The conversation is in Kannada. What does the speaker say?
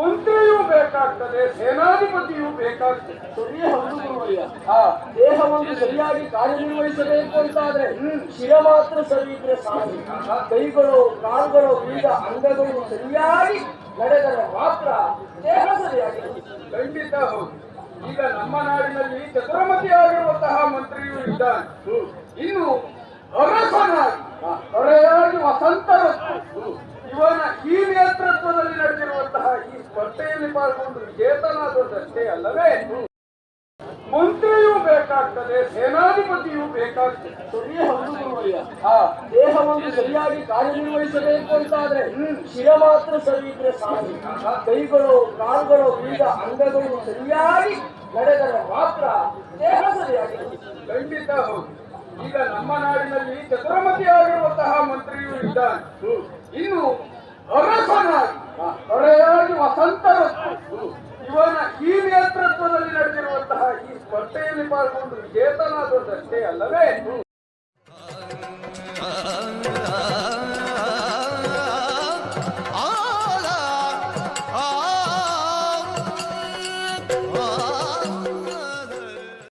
ಮಂತ್ರಿಯೂ ಬೇಕಾಗ್ತದೆ ಸೇನಾಧಿಪತಿಯೂ ಬೇಕಾಗ್ತದೆ. ಸರಿಯೇ ಹೌದು ಗುರುವಯ್ಯ ಹಾ. ದೇಹವನ್ನು ಸರಿಯಾಗಿ ಕಾರ್ಯನಿರ್ವಹಿಸಬೇಕು ಅಂತಾದ್ರೆ ಶಿರ ಮಾತ್ರ ಸರಿ ಇದ್ರೆ ಸಾಕು. ಕೈಗಳು ಕಾಲುಗಳು ಈಗ ಅಂಗಗಳು ಸರಿಯಾಗಿ ನಡೆದರೆ ಮಾತ್ರ ದೇಹ ಸರಿಯಾಗಿ ಖಂಡಿತ ಹೌದು. ಈಗ ನಮ್ಮ ನಾಡಿನಲ್ಲಿ ಚತುರಮತಿ ಆಗಿರುವಂತಹ ಮಂತ್ರಿಯೂ ಇದ್ದಾನೆ. ಇನ್ನು ಪಾಲ್ಗೊಂಡು ವಿಜೇತನಾದದ್ದಷ್ಟೇ ಅಲ್ಲವೇ? ಮಂತ್ರಿಯೂ ಬೇಕಾಗ್ತದೆ ಸೇನಾಧಿಪತಿಯೂ ಬೇಕಾಗ್ತದೆ. ದೇಹವನ್ನು ಸರಿಯಾಗಿ ಕಾರ್ಯನಿರ್ವಹಿಸಬೇಕು ಅಂತಾದ್ರೆ ಶಿರ ಮಾತ್ರ ಸರಿ ಇದ್ರೆ ಸಾಕು. ಕೈಗಳು ಕಾಲುಗಳು ವಿವಿಧ ಅಂಗಗಳು ಸರಿಯಾಗಿ ನಡೆದರೆ ಮಾತ್ರ ದೇಹ ಸರಿಯಾಗಿ ಖಂಡಿತ ಹೌದು. ಈಗ ನಮ್ಮ ನಾಡಿನಲ್ಲಿ ಚತುರ್ಮತಿ ಆಗಿರುವಂತಹ ಮಂತ್ರಿಯೂ ಇದ್ದಾನೆ. ಇನ್ನು ಅರಸನಾಗಿ ಸ್ಪರ್ಧೆಯಲ್ಲಿ ಪಾಲ್ಗೊಂಡು ವಿಜೇತನಾದದ್ದಷ್ಟೇ ಅಲ್ಲವೇ?